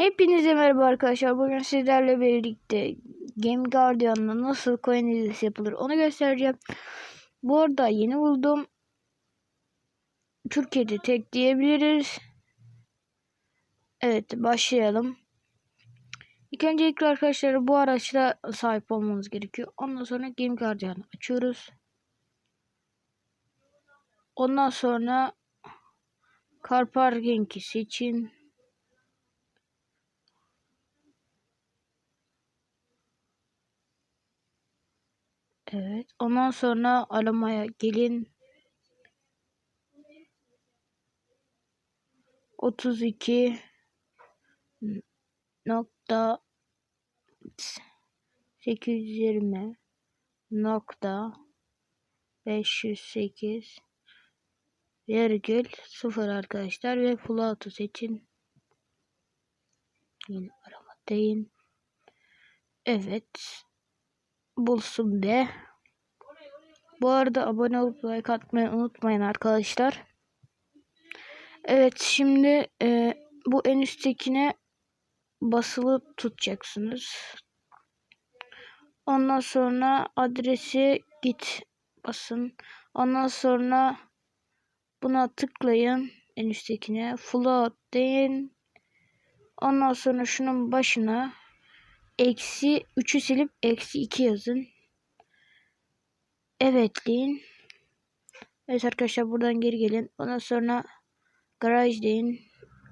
Hepinize merhaba arkadaşlar. Bugün sizlerle birlikte Game Guardian'la nasıl coin hilesi yapılır onu göstereceğim. Bu arada yeni buldum. Türkiye'de tek diyebiliriz. Evet başlayalım. İlk öncelikle arkadaşlar bu araçla sahip olmamız gerekiyor. Ondan sonra Game Guardian'ı açıyoruz. Ondan sonra Car Parking'i seçin. Evet. Ondan sonra aramaya gelin. 32 nokta 820 nokta 508 virgül 0 arkadaşlar ve full auto seçin. Yine arama deyin. Evet bulsun be. Bu arada abone olup like atmayı unutmayın arkadaşlar. Evet şimdi e, bu en üsttekine basılı tutacaksınız. Ondan sonra adresi git basın. Ondan sonra buna tıklayın en üsttekine. Float deyin. Ondan sonra şunun başına eksi 3'ü silip eksi 2 yazın. Evet deyin. Evet arkadaşlar buradan geri gelin. Ondan sonra garaj deyin.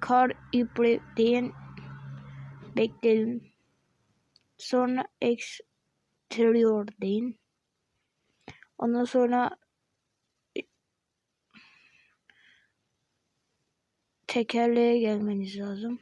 Car ibre deyin. Bekleyin. Sonra exterior deyin. Ondan sonra tekerleğe gelmeniz lazım.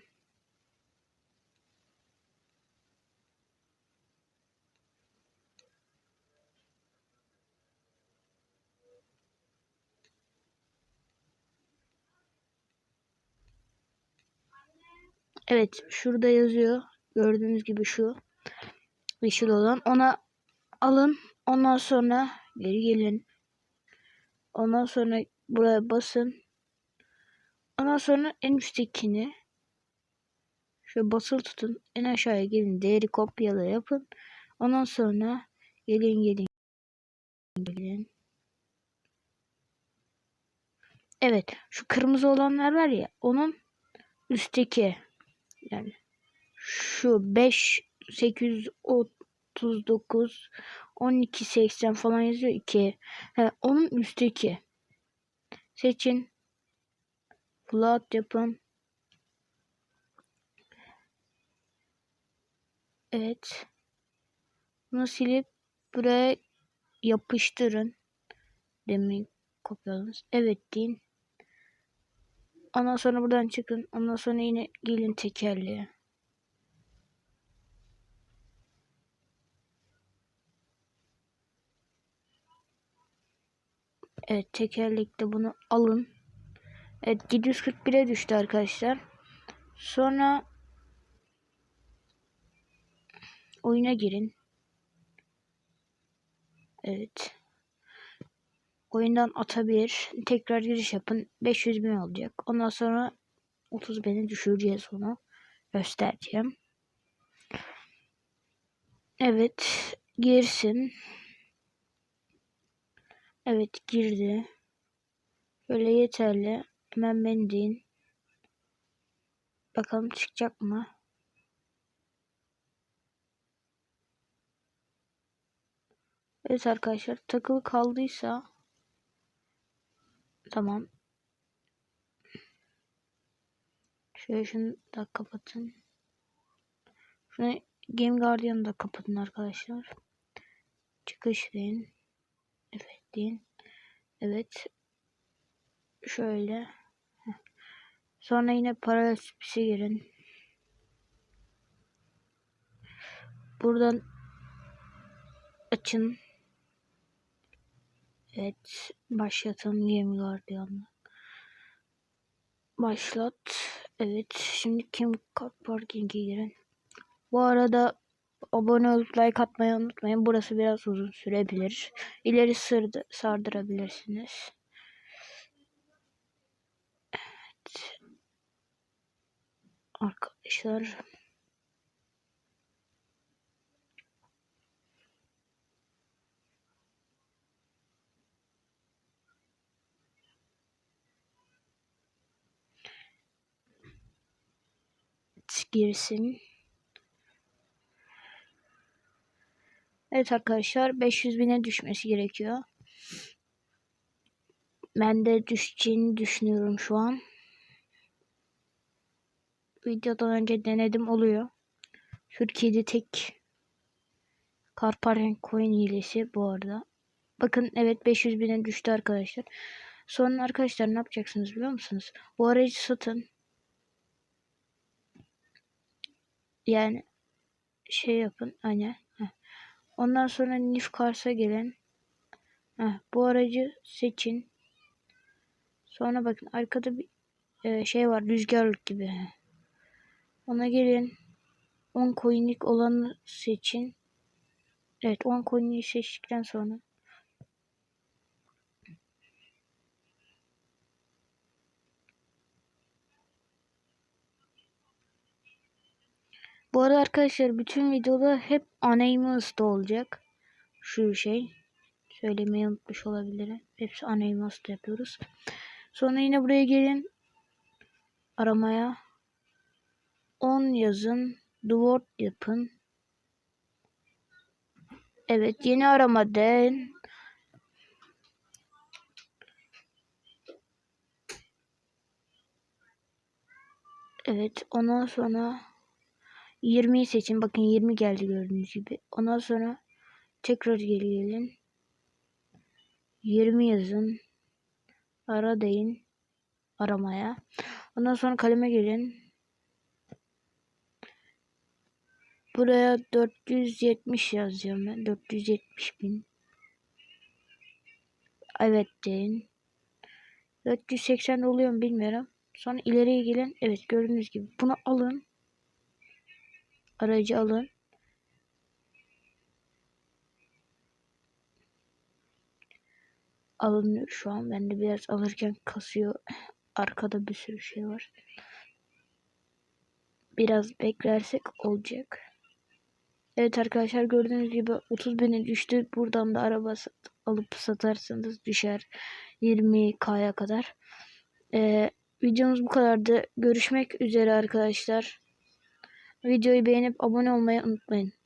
Evet şurada yazıyor. Gördüğünüz gibi şu. Yeşil olan. Ona alın. Ondan sonra geri gelin. Ondan sonra buraya basın. Ondan sonra en üsttekini şöyle basılı tutun. En aşağıya gelin. Değeri kopyala yapın. Ondan sonra gelin gelin gelin. Evet. Şu kırmızı olanlar var ya. Onun üstteki yani şu 5 839 12 80 falan yazıyor 2. He, onun üstteki. Seçin. Float yapın. Evet. Bunu silip buraya yapıştırın. Demin kopyaladınız. Evet deyin. Ondan sonra buradan çıkın. Ondan sonra yine gelin tekerleğe. Evet tekerlekte bunu alın. Evet 741'e düştü arkadaşlar. Sonra oyuna girin. Evet. Oyundan atabilir. Tekrar giriş yapın. 500 bin olacak. Ondan sonra 30 bini düşüreceğiz onu. Göstereceğim. Evet. Girsin. Evet girdi. Böyle yeterli. Hemen beni deyin. Bakalım çıkacak mı? Evet arkadaşlar takılı kaldıysa tamam. Şöyle şunu da kapatın. Şunu Game Guardian'ı da kapatın arkadaşlar. Çıkış deyin. Evet deyin. Evet. Şöyle. Sonra yine paralel spise girin. Buradan açın. Evet. Başlatın Game Guardian'ı. Başlat. Evet. Şimdi Kim Car Parking'e girin. Bu arada abone olup like atmayı unutmayın. Burası biraz uzun sürebilir. İleri sırdı, sardırabilirsiniz. Evet. Arkadaşlar. Girsin. Evet arkadaşlar 500 bine düşmesi gerekiyor. Ben de düşeceğini düşünüyorum şu an. Videodan önce denedim oluyor. Türkiye'de tek Karparen coin hilesi bu arada. Bakın evet 500 bine düştü arkadaşlar. Sonra arkadaşlar ne yapacaksınız biliyor musunuz? Bu aracı satın. Yani şey yapın hani. Heh. Ondan sonra Nif Kars'a gelin. Heh, bu aracı seçin. Sonra bakın arkada bir e, şey var rüzgarlık gibi. Ona gelin. 10 coin'lik olanı seçin. Evet 10 coin'i seçtikten sonra Bu arada arkadaşlar bütün videoda hep Anonymous da olacak. Şu şey. Söylemeyi unutmuş olabilirim. Hepsi Anonymous da yapıyoruz. Sonra yine buraya gelin. Aramaya. 10 yazın. Dword yapın. Evet yeni arama den. Evet ondan sonra 20'yi seçin. Bakın 20 geldi gördüğünüz gibi. Ondan sonra tekrar geri gelin. 20 yazın. Ara deyin. Aramaya. Ondan sonra kaleme gelin. Buraya 470 yazacağım ben. 470 bin. Evet deyin. 480 oluyor mu bilmiyorum. Sonra ileriye gelin. Evet gördüğünüz gibi bunu alın. Aracı alın. Alınıyor şu an. Ben de biraz alırken kasıyor. Arkada bir sürü şey var. Biraz beklersek olacak. Evet arkadaşlar gördüğünüz gibi 30 bine düştü. Buradan da araba sat, alıp satarsanız düşer 20k'ya kadar. Ee, videomuz bu kadardı. Görüşmek üzere arkadaşlar. Videoyu beğenip abone olmayı unutmayın.